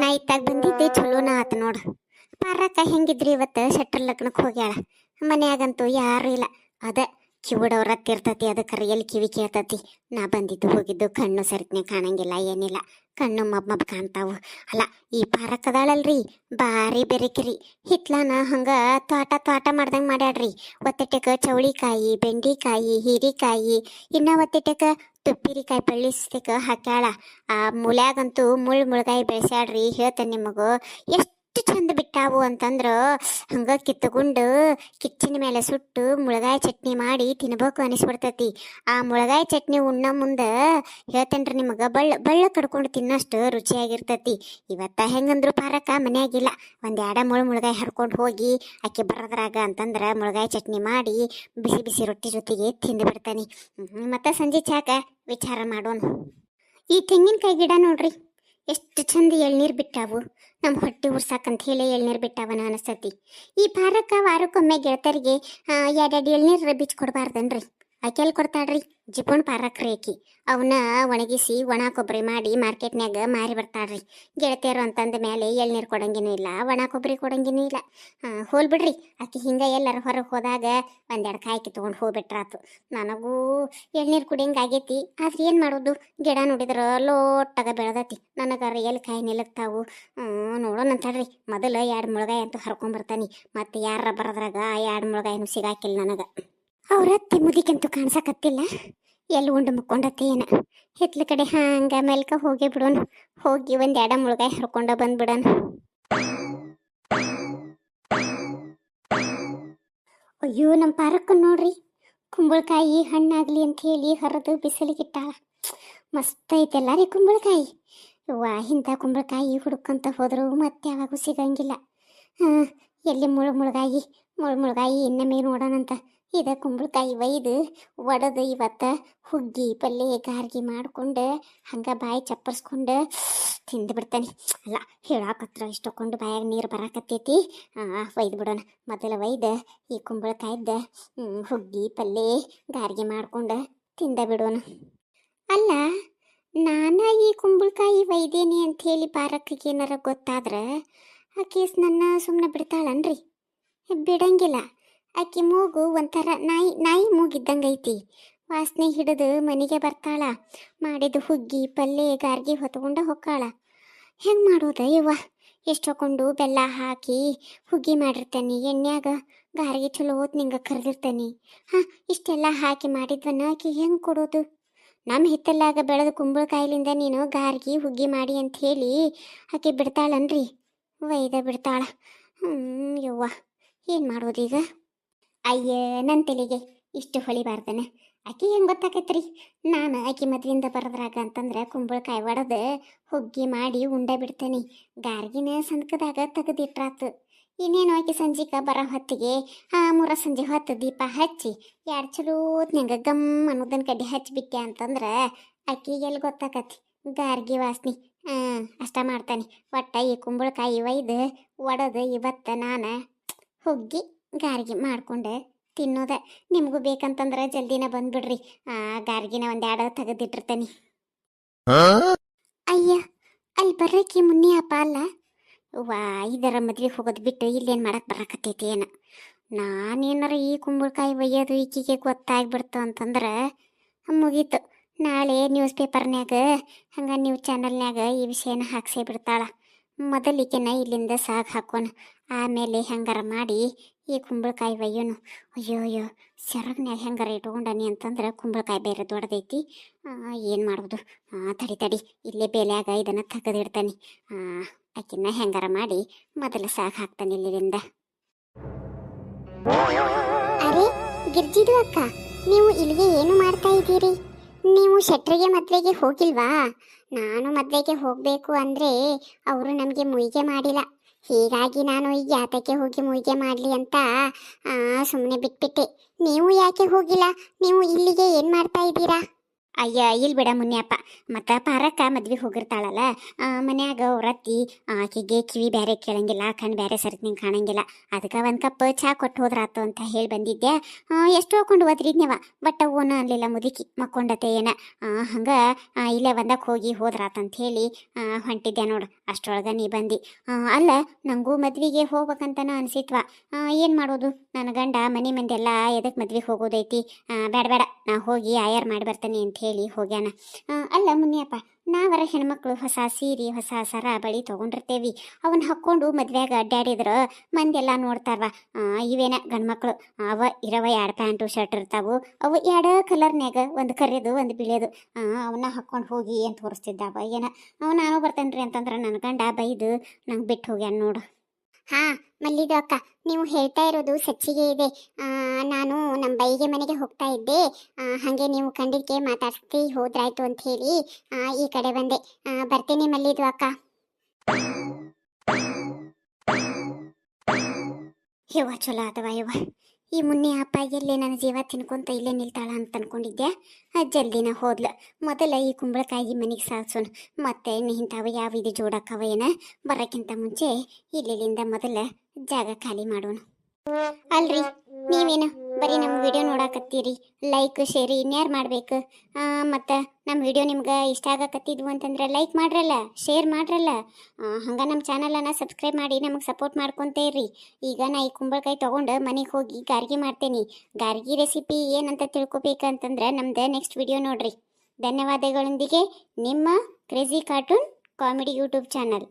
ನಾ ಬಂದಿದ್ದೆ ಚಲೋನ ಆತು ನೋಡು. ಪಾರಕ್ಕ ಹೆಂಗಿದ್ರಿ ಇವತ್ತು ಶೆಟ್ರ್ ಲಗ್ನಕ್ಕೆ ಹೋಗ್ಯಾಳ? ಮನ್ಯಾಗಂತೂ ಯಾರು ಇಲ್ಲ. ಅದ ಕಿವುಡವ್ರ ಹತ್ತಿರ್ತತಿ ಅದಕ್ಕೆ ಎಲ್ಲಿ ಕಿವಿ ಕೇಳ್ತತಿ. ನಾ ಬಂದಿದ್ದು ಹೋಗಿದ್ದು ಕಣ್ಣು ಸರಿತ್ನೆ ಕಾಣಂಗಿಲ್ಲ, ಏನಿಲ್ಲ. ಕಣ್ಣು ಮಬ್ ಮಬ್ ಕಾಣ್ತಾವು. ಅಲ್ಲ, ಈ ಪಾರಕ್ ಅದಾಳಲ್ರಿ ಭಾರಿ ಬೆರಿಕಿರಿ. ಹಿತ್ಲಾನ ಹಂಗ ತೋಟ ತೋಟ ಮಾಡ್ದಂಗೆ ಮಾಡ್ಯಾಡ್ರಿ. ಒತ್ತಟಕ್ಕೆ ಚೌಳಿಕಾಯಿ, ಬೆಂಡಿಕಾಯಿ, ಹೀರಿಕಾಯಿ, ಇನ್ನ ಒತ್ತಿಟ್ಟಕ ತುಪ್ಪಿರಿಕಾಯಿ ಬೆಳ್ಳಿಸ್ತಿಕ ಹಾಕ್ಯಾಳ. ಆ ಮುಳ್ಯಾಗಂತೂ ಮುಳ್ಳು ಮುಳ್ಗಾಯಿ ಬೆಳೆಸ್ಯಾಡ್ರಿ, ಹೇಳ್ತೇನೆ ನಿಮಗೂ. ಎಷ್ಟು ಚಂದ ಬಿಟ್ಟಾವು ಅಂತಂದ್ರೆ. ಹಂಗ ಕಿತ್ತುಕೊಂಡು ಕಿಚ್ಚಿನ ಮೇಲೆ ಸುಟ್ಟು ಮುಳಗಾಯಿ ಚಟ್ನಿ ಮಾಡಿ ತಿನ್ಬೇಕು ಅನಿಸ್ಬಿಡ್ತೈತಿ. ಆ ಮುಳಗಾಯಿ ಚಟ್ನಿ ಉಣ್ಣ ಮುಂದ ಹೇಳ್ತೇನ್ರಿ ನಿಮಗೆ, ಬಳ್ಳ ಬಳ್ಳ ಕಡ್ಕೊಂಡು ತಿನ್ನಷ್ಟು ರುಚಿಯಾಗಿರ್ತೈತಿ. ಇವತ್ತ ಹೆಂಗಂದ್ರು ಪಾರಕ ಮನೆಯಾಗಿಲ್ಲ. ಒಂದು ಎರಡು ಮುಳು ಮುಳಗಾಯಿ ಹರ್ಕೊಂಡು ಹೋಗಿ ಆಕೆ ಬರೋದ್ರಾಗ ಅಂತಂದ್ರ ಮುಳಗಾಯಿ ಚಟ್ನಿ ಮಾಡಿ ಬಿಸಿ ಬಿಸಿ ರೊಟ್ಟಿ ಜೊತೆಗೆ ತಿಂದು ಬಿಡ್ತಾನೆ. ಮತ್ತೆ ಸಂಜೆ ಚಾಕ ವಿಚಾರ ಮಾಡೋಣ. ಈ ತೆಂಗಿನಕಾಯಿ ಗಿಡ ನೋಡ್ರಿ. ಎಷ್ಟು ಚಂದ ಎಳ್ನೀರು ಬಿಟ್ಟಾವು. ನಮ್ಮ ಹೊಟ್ಟೆ ಉರ್ಸಾಕಂತ ಹೇಳಿ ಎಳ್ನೀರು ಬಿಟ್ಟಾವನ ಅನಿಸ್ತತಿ ಈ ಪಾರಕ ವಾರಕ್ಕೊಮ್ಮೆ ಗೆಳತರಿಗೆ ಎರಡೆರಡು ಎಳ್ನೀರು ಬಿಚ್ಚಿ ಕೊಡಬಾರ್ದನ್ರಿ? ಎಲ್ಲಿ ಕೊಡ್ತಾಳ್ರಿ, ಜಿಪುಣ್ ಪಾರಕ್ರಿ ಆಕಿ. ಅವನ್ನ ಒಣಗಿಸಿ ಒಣ ಕೊಬ್ಬರಿ ಮಾಡಿ ಮಾರ್ಕೆಟ್ನ್ಯಾಗ ಮಾರಿ ಬರ್ತಾಳ್ರಿ. ಗೆಳತಿಯರು ಅಂತಂದ ಮೇಲೆ ಎಳ್ನೀರು ಕೊಡಂಗಿನೂ ಇಲ್ಲ, ಒಣ ಕೊಬ್ಬರಿ ಕೊಡಂಗಿನೂ ಇಲ್ಲ. ಹೋಲ್ ಬಿಡ್ರಿ, ಆಕಿ ಹಿಂಗ ಎಲ್ಲರ ಹೊರಗೆ ಹೋದಾಗ ಒಂದೆರಡು ಕಾಯ್ಕಿ ತೊಗೊಂಡು ಹೋಗ್ಬಿಟ್ರಾತು. ನನಗೂ ಎಳ್ನೀರು ಕುಡಿಯಂಗೆ ಆಗೇತಿ, ಆದ್ರೆ ಏನು ಮಾಡೋದು? ಗಿಡ ನೋಡಿದ್ರೆ ಲೋಟಾಗ ಬೆಳೆದತಿ. ನನಗಾರ ಎಲ್ಲಿ ಕಾಯಿ ನಿಲ್ಲಕ್ತಾವು ನೋಡೋಣ ಅಂತಳ್ರಿ, ಮೊದಲು ಎರಡು ಮುಳಗಾಯಿ ಅಂತೂ ಹರ್ಕೊಂಬರ್ತಾನೆ. ಮತ್ತೆ ಯಾರ ಬರೋದ್ರಾಗ ಆ ಎರಡು ಮುಳಗಾಯಿನೂ ಸಿಗಾಕಿಲ್ಲ ನನಗೆ. ಅವ್ರ ಅತ್ತಿ ಮುದಿಕಂತೂ ಕಾಣ್ಸಕತ್ತಿಲ್ಲ. ಎಲ್ಲಿ ಉಂಡು ಮುಕ್ಕೊಂಡತ್ತೆ ಏನ? ಹಿತ್ಲ ಕಡೆ ಹಾಂಗ ಮೆಲ್ಕ ಹೋಗಿ ಬಿಡೋನು. ಹೋಗಿ ಒಂದ್ ಎಡ ಮುಳುಗಾಯಿ ಹರ್ಕೊಂಡ ಬಂದ್ಬಿಡೋಣ ಅಯ್ಯೋ ನಮ್ಮ ಪಾರಕ್ಕ ನೋಡ್ರಿ. ಕುಂಬಳಕಾಯಿ ಹಣ್ಣಾಗ್ಲಿ ಅಂತ ಹೇಳಿ ಹರಿದು ಬಿಸಿಲಿಗಿಟ್ಟಾಳ. ಮಸ್ತ್ ಐತೆಲ್ಲ ರೀ ಕುಂಬಳಕಾಯಿ? ವಾ ಇಂಥ ಕುಂಬಳಕಾಯಿ ಹುಡುಕಂತ ಹೋದ್ರು ಮತ್ತೆ ಯಾವಾಗೂ ಸಿಗಂಗಿಲ್ಲ. ಹಾಂ, ಎಲ್ಲಿ ಮುಳು ಮುಳುಗಾಯಿ ಮುಳು ಮುಳುಗಾಯಿ ಇನ್ನೊಮ್ಮೆ ನೋಡೋಣಂತ. ಇದ ಕುಂಬಳಕಾಯಿ ಒಯ್ದು ಒಡೆದು ಇವತ್ತು ಹುಗ್ಗಿ ಪಲ್ಯ ಗಾರ್ಗಿ ಮಾಡ್ಕೊಂಡು ಹಂಗೆ ಬಾಯಿ ಚಪ್ಪರ್ಸ್ಕೊಂಡು ತಿಂದು ಬಿಡ್ತಾನೆ. ಅಲ್ಲ, ಹೇಳಾಕತ್ರ ಇಷ್ಟೊಕೊಂಡು ಬಾಯಾಗ ನೀರು ಬರಾಕತ್ತೈತಿ. ಒಯ್ದು ಬಿಡೋಣ. ಮೊದಲು ಒಯ್ದು ಈ ಕುಂಬಳಕಾಯಿದ್ದ ಹುಗ್ಗಿ ಪಲ್ಯ ಗಾರ್ಗಿ ಮಾಡ್ಕೊಂಡು ತಿಂದ ಬಿಡೋಣ. ಅಲ್ಲ, ನಾನು ಈ ಕುಂಬಳಕಾಯಿ ಒಯ್ದೇನಿ ಹೇಳಿ ಪಾರಕ್ಕಿಗೆ ಏನಾರ ಗೊತ್ತಾದ್ರೆ? ಆ ಕೇಸ್ ನನ್ನ ಸುಮ್ಮನೆ ಬಿಡ್ತಾಳನ್ರಿ. ಬಿಡಂಗಿಲ್ಲ. ಆಕಿ ಮೂಗು ಒಂಥರ ನಾಯಿ ನಾಯಿ ಮೂಗಿದ್ದಂಗೆ ಐತಿ ವಾಸನೆ ಹಿಡಿದು ಮನೆಗೆ ಬರ್ತಾಳ. ಮಾಡಿದ ಹುಗ್ಗಿ ಪಲ್ಯ ಗಾರ್ಗಿ ಹೊತ್ಕೊಂಡು ಹೊಕ್ಕಾಳ. ಹೆಂಗೆ ಮಾಡೋದ ಇವ್ವ ಹಾಕೊಂಡು ಬೆಲ್ಲ ಹಾಕಿ ಹುಗ್ಗಿ ಮಾಡಿರ್ತೇನೆ, ಎಣ್ಣ್ಯಾಗ ಗಾರ್ಗಿ ಚಲೋ ಹೊತ್ತು ನಿಂಗೆ ಕರೆದಿರ್ತೇನೆ. ಹಾಂ, ಇಷ್ಟೆಲ್ಲ ಹಾಕಿ ಮಾಡಿದ್ವನ್ನ ಆಕಿ ಹೆಂಗೆ ಕೊಡೋದು? ನಮ್ಮ ಹಿತ್ತಲಾಗ ಬೆಳೆದ ಕುಂಬಳಕಾಯಿಲಿಂದ ನೀನು ಗಾರ್ಗಿ, ಹುಗ್ಗಿ ಮಾಡಿ ಅಂತ ಹೇಳಿ ಆಕೆ ಬಿಡ್ತಾಳನ್ರಿ. ವೈದ ಬಿಡ್ತಾಳ. ಹ್ಞೂ ಯವ್ವ, ಏನು ಮಾಡೋದೀಗ? ಅಯ್ಯ ನನ್ನ ತಲೆಗೆ ಇಷ್ಟು ಹೊಳಿಬಾರ್ದನ ಆಕಿ ಹೆಂಗೆ ಗೊತ್ತಾಕೈತ್ರಿ? ನಾನು ಆಕಿ ಮದ್ವಿಂದ ಬರೋದ್ರಾಗ ಅಂತಂದ್ರೆ ಕುಂಬಳಕಾಯಿ ಒಡೆದು ಹುಗ್ಗಿ ಮಾಡಿ ಉಂಡೆ ಬಿಡ್ತೇನೆ. ಗಾರ್ಗಿನ ಸಂದಕದಾಗ ತೆಗೆದಿಟ್ರಾತು. ಇನ್ನೇನು ಆಕಿ ಸಂಜಿಕ ಬರೋ ಹೊತ್ತಿಗೆ ಆ ಮೂರ ಸಂಜೆ ಹೊತ್ತು ದೀಪ ಹಚ್ಚಿ ಎರಡು ಚಲೋತ್ ನಂಗೆ ಗಮ್ ಅನ್ನೋದನ್ನ ಕಡ್ಡಿ ಹಚ್ಚಿಬಿಟ್ಟೆ ಅಂತಂದ್ರೆ ಆಕಿಗೆ ಎಲ್ಲಿ ಗೊತ್ತಾಕತಿ ಗಾರ್ಗಿ ವಾಸ್ನಿ ಹಾಂ ಅಷ್ಟ ಮಾಡ್ತಾನೆ. ಒಟ್ಟ ಈ ಕುಂಬಳಕಾಯಿ ಒಯ್ದು, ಒಡೆದು ಇವತ್ತು ನಾನು ಹುಗ್ಗಿ ಗಾರ್ಗಿ ಮಾಡ್ಕೊಂಡೆ ತಿನ್ನೋದೆ. ನಿಮಗೂ ಬೇಕಂತಂದ್ರೆ ಜಲ್ದಿನ ಬಂದ್ಬಿಡ್ರಿ. ಆ ಗಾರ್ಗಿನ ಒಂದೆರಡು ತೆಗೆದಿಟ್ಟಿರ್ತೇನೆ. ಅಯ್ಯ ಅಲ್ಲಿ ಬರ್ರಕ್ಕೆ ಮುನ್ನಿ ಅಪ್ಪ ಅಲ್ಲ? ವಾ ಇದರ ಮದ್ವೆಗೆ ಹೋಗೋದು ಬಿಟ್ಟು ಇಲ್ಲೇನು ಮಾಡಕ್ಕೆ ಬರಕತ್ತೈತಿ ಏನ? ನಾನೇನಾರ ಈ ಕುಂಬಳಕಾಯಿ ಒಯ್ಯೋದು ಈಕಿಗೆ ಗೊತ್ತಾಗ್ಬಿಡ್ತು ಅಂತಂದ್ರೆ ಮುಗೀತು. ನಾಳೆ ನ್ಯೂಸ್ ಪೇಪರ್ನ್ಯಾಗ ಹಂಗೆ ನ್ಯೂಸ್ ಚಾನಲ್ನ್ಯಾಗ ಈ ವಿಷಯನ ಹಾಕ್ಸೇ ಬಿಡ್ತಾಳ. ಮೊದಲಿಗೆನ ಇಲ್ಲಿಂದ ಸಾಗ್ ಹಾಕೋಣ. ಆಮೇಲೆ ಹಂಗಾರ ಮಾಡಿ ಈ ಕುಂಬಳಕಾಯಿ ಒಯ್ಯೋನು ಅಯ್ಯೋ ಅಯ್ಯೋ ಸೆರಗ್ನ್ಯಾಗ ಹೆಂಗಾರ ಇಟ್ಕೊಂಡಾನಿ ಅಂತಂದ್ರೆ ಕುಂಬಳಕಾಯಿ ಬೇರೆ ದೊಡ್ಡದೈತಿ. ಏನು ಮಾಡೋದು ತಡಿ ತಡಿ, ಇಲ್ಲೇ ಬೇಲ್ಯಾಗ ಇದನ್ನು ತೆಗೆದಿಡ್ತಾನೆ. ಆಕಿನ್ನ ಹೆಂಗಾರ ಮಾಡಿ ಮೊದಲು ಸಾಕು ಹಾಕ್ತಾನೆ ಇಲ್ಲಿಂದ. ಅರೆ, ಗಿರ್ಜಿದು ಅಕ್ಕ, ನೀವು ಇಲ್ಲಿಗೆ ಏನು ಮಾಡ್ತಾ ಇದ್ದೀರಿ? ನೀವು ಶೆಟ್ರಿಗೆ ಮದುವೆಗೆ ಹೋಗಿಲ್ವಾ? ನಾನು ಮದುವೆಗೆ ಹೋಗಬೇಕು ಅಂದರೆ ಅವರು ನಮಗೆ ಮುಯ್ಗೆ ಮಾಡಿಲ್ಲ. ಹೀಗಾಗಿ ನಾನು ಈ ಯಾತಕ್ಕೆ ಹೋಗಿ ಮುಯ್ಗೆ ಮಾಡಲಿ ಅಂತ ಸುಮ್ಮನೆ ಬಿಟ್ಬಿಟ್ಟೆ. ನೀವು ಯಾಕೆ ಹೋಗಿಲ್ಲ? ನೀವು ಇಲ್ಲಿಗೆ ಏನು ಮಾಡ್ತಾ ಇದ್ದೀರಾ? ಅಯ್ಯ ಇಲ್ಲಿ ಬಿಡ ಮುನ್ಯಪ್ಪ. ಮತ್ತು ಪಾರಕ್ಕ ಮದ್ವೆಗೆ ಹೋಗಿರ್ತಾಳಲ್ಲ ಮನ್ಯಾಗ ಅವ್ರತ್ತಿ ಆಕೆಗೆ ಕಿವಿ ಬೇರೆ ಕೇಳಂಗಿಲ್ಲ ಕಣ್ಣು ಬೇರೆ ಸರಿತಿನ ಕಾಣಂಗಿಲ್ಲ. ಅದಕ್ಕೆ ಒಂದು ಕಪ್ ಚಾ ಕೊಟ್ಟು ಹೋದ್ರಾತು ಅಂತ ಹೇಳಿ ಬಂದಿದ್ದೆ. ಎಷ್ಟು ಹೋಗ್ಕೊಂಡು ಓದ್ರಿದ್ನವ ಬಟ್ ಅವನು ಅನ್ಲಿಲ್ಲ ಮುದುಕಿ, ಮಕ್ಕೊಂಡತೆ ಏನ. ಹಂಗೆ ಇಲ್ಲೇ ಬಂದಕ್ಕೆ ಹೋಗಿ ಹೋದ್ರಾತಂತ ಹೇಳಿ ಹೊಂಟಿದ್ದೆ ನೋಡು ಅಷ್ಟರೊಳಗೆ ನೀ ಬಂದು. ಅಲ್ಲ ನನಗೂ ಮದ್ವೆಗೆ ಹೋಗ್ಬೇಕಂತನ ಅನ್ಸಿತ್ವ. ಏನು ಮಾಡೋದು? ನನ್ನ ಗಂಡ ಮನೆ ಮಂದೆಲ್ಲ ಎದಕ್ಕೆ ಮದ್ವೆಗೆ ಹೋಗೋದೈತಿ? ಬೇಡ ಬೇಡ ನಾ ಹೋಗಿ ಆಯರ್ ಮಾಡಿ ಬರ್ತೀನಿ ಅಂತ ಹೇಳಿ ಹೋಗ್ಯಾನ. ಅಲ್ಲ ಮುನಿಯಪ್ಪ, ನಾವರ ಹೆಣ್ಮಕ್ಳು ಹೊಸ ಸೀರೆ, ಹೊಸ ಸರ ಬಳಿ ತೊಗೊಂಡಿರ್ತೇವಿ. ಅವನ್ನ ಹಾಕ್ಕೊಂಡು ಮದ್ವೆಯಾಗ ಅಡ್ಡಾಡಿದ್ರ ಮಂದೆಲ್ಲ ನೋಡ್ತಾರವ. ಇವೇನ ಗಂಡ್ಮಕ್ಳು, ಅವ ಇರವ ಎರಡು ಪ್ಯಾಂಟು, ಶರ್ಟ್ ಇರ್ತಾವು. ಅವು ಎರಡು ಕಲರ್ನ್ಯಾಗ ಒಂದು ಕರಿದು ಒಂದು ಬಿಳಿಯೋದು. ಅವನ್ನ ಹಾಕ್ಕೊಂಡು ಹೋಗಿ ಏನು ತೋರಿಸ್ತಿದ್ದಾವ, ಏನ? ಅವ, ನಾನು ಬರ್ತೇನೆ ರೀ ಅಂತಂದ್ರೆ ನನ್ನ ಗಂಡ ಬೈದು ನಂಗೆ ಬಿಟ್ಟು ಹೋಗ್ಯಾನ ನೋಡು. ಹಾ ಮಲ್ಲಿಗೆ ಅಕ್ಕ, ನೀವು ಹೇಳ್ತಾ ಇರೋದು ಸಚ್ಚಿಗೆ ಇದೆ. ನಾನು ನಮ್ಮ ಬೈಗೆ ಮನೆಗೆ ಹೋಗ್ತಾ ಇದ್ದೆ. ಹಾಗೆ ನೀವು ಕಂಡಿದ್ದಕ್ಕೆ ಮಾತಾಡ್ತಿ ಹೋದ್ರಾಯ್ತು ಅಂತ ಹೇಳಿ ಈ ಕಡೆ ಬಂದೆ. ಬರ್ತೀನಿ ಮಲ್ಲಿದು ಅಕ್ಕ. ಯವ್ವ, ಚಲೋ ಅಥವಾ ಯವ್ವ. ಈ ಮುನ್ನೆ ಅಪ್ಪ ಎಲ್ಲೇ ನನ್ನ ಜೀವ ತಿನ್ಕೊಂತ ಇಲ್ಲೇ ನಿಲ್ತಾಳ ಅಂತ ಅನ್ಕೊಂಡಿದ್ದೆ ಜಲ್ದಿನ ಹೋದ್ಲು. ಮೊದಲ ಈ ಕುಂಬಳಕಾಯಿ ಮನೆಗೆ ಸಾಲ್ಸೋಣ. ಮತ್ತೆ ಇಂಥವು ಯಾವ ಇದು ಜೋಡಕ್ಕವ ಏನ? ಬರೋಕ್ಕಿಂತ ಮುಂಚೆ ಇಲ್ಲಿಂದ ಮೊದಲ ಜಾಗ ಖಾಲಿ ಮಾಡೋಣ. ಅಲ್ರಿ ನೀವೇನು ಬರೀ ನಮ್ಮ ವಿಡಿಯೋ ನೋಡಾಕತ್ತೀರಿ? ಲೈಕ್ ಶೇರ್ ಇನ್ಯಾರು ಮಾಡ್ಬೇಕು? ಮತ್ತು ನಮ್ಮ ವಿಡಿಯೋ ನಿಮ್ಗೆ ಇಷ್ಟ ಆಗಕತ್ತಿದ್ವು ಅಂತಂದ್ರೆ ಲೈಕ್ ಮಾಡ್ರಲ್ಲ ಶೇರ್ ಮಾಡ್ರಲ್ಲ. ಹಂಗೆ ನಮ್ಮ ಚಾನಲನ್ನು ಸಬ್ಸ್ಕ್ರೈಬ್ ಮಾಡಿ ನಮಗೆ ಸಪೋರ್ಟ್ ಮಾಡ್ಕೊತೇ ಇರ್ರಿ. ಈಗ ನಾ ಈ ಕುಂಬಳಕಾಯಿ ತೊಗೊಂಡು ಮನೆಗೆ ಹೋಗಿ ಗಾರ್ಗಿ ಮಾಡ್ತೇನೆ. ಗಾರ್ಗಿ ರೆಸಿಪಿ ಏನಂತ ತಿಳ್ಕೊಬೇಕಂತಂದ್ರೆ ನಮ್ದು ನೆಕ್ಸ್ಟ್ ವಿಡಿಯೋ ನೋಡ್ರಿ. ಧನ್ಯವಾದಗಳೊಂದಿಗೆ ನಿಮ್ಮ crazy cartoon comedy YouTube channel